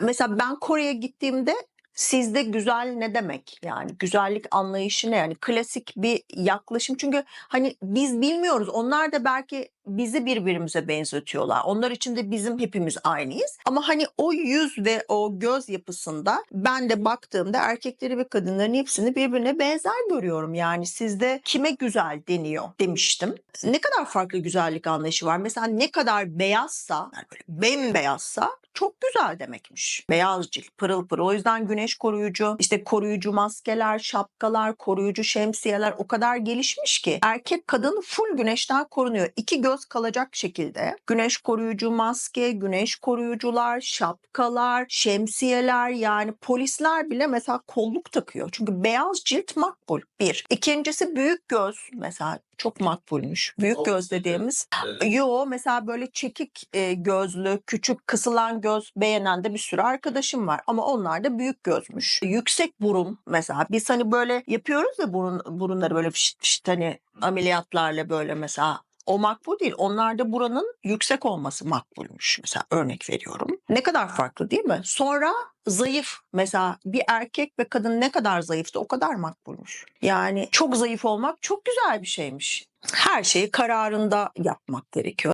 Mesela ben Kore'ye gittiğimde sizde güzel ne demek? Yani güzellik anlayışı ne? Yani klasik bir yaklaşım. Çünkü hani biz bilmiyoruz. Onlar da belki bizi birbirimize benzetiyorlar. Onlar için de bizim hepimiz aynıyız. Ama hani o yüz ve o göz yapısında ben de baktığımda erkekleri ve kadınların hepsini birbirine benzer görüyorum. Yani sizde kime güzel deniyor demiştim. Ne kadar farklı güzellik anlayışı var. Mesela ne kadar beyazsa, yani böyle bembeyazsa çok güzel demekmiş. Beyaz cilt, pırıl pırıl. O yüzden güneş koruyucu, işte koruyucu maskeler, şapkalar, koruyucu şemsiyeler o kadar gelişmiş ki erkek kadın full güneşten korunuyor. İki göz kalacak şekilde güneş koruyucu maske, güneş koruyucular, şapkalar, şemsiyeler yani polisler bile mesela kolluk takıyor. Çünkü beyaz cilt makbul bir. İkincisi büyük göz mesela çok makbulmuş. Büyük göz dediğimiz Yo mesela böyle çekik e, gözlü, küçük kısılan göz beğenen de bir sürü arkadaşım var. Ama onlar da büyük gözmüş. Yüksek burun mesela. Biz hani böyle yapıyoruz ya burun, burunları böyle fişt fişt hani ameliyatlarla böyle mesela o makbul değil. Onlarda buranın yüksek olması makbulmuş. Mesela örnek veriyorum. Ne kadar farklı değil mi? Sonra zayıf. Mesela bir erkek ve kadın ne kadar zayıfsa o kadar makbulmuş. Yani çok zayıf olmak çok güzel bir şeymiş. Her şeyi kararında yapmak gerekiyor.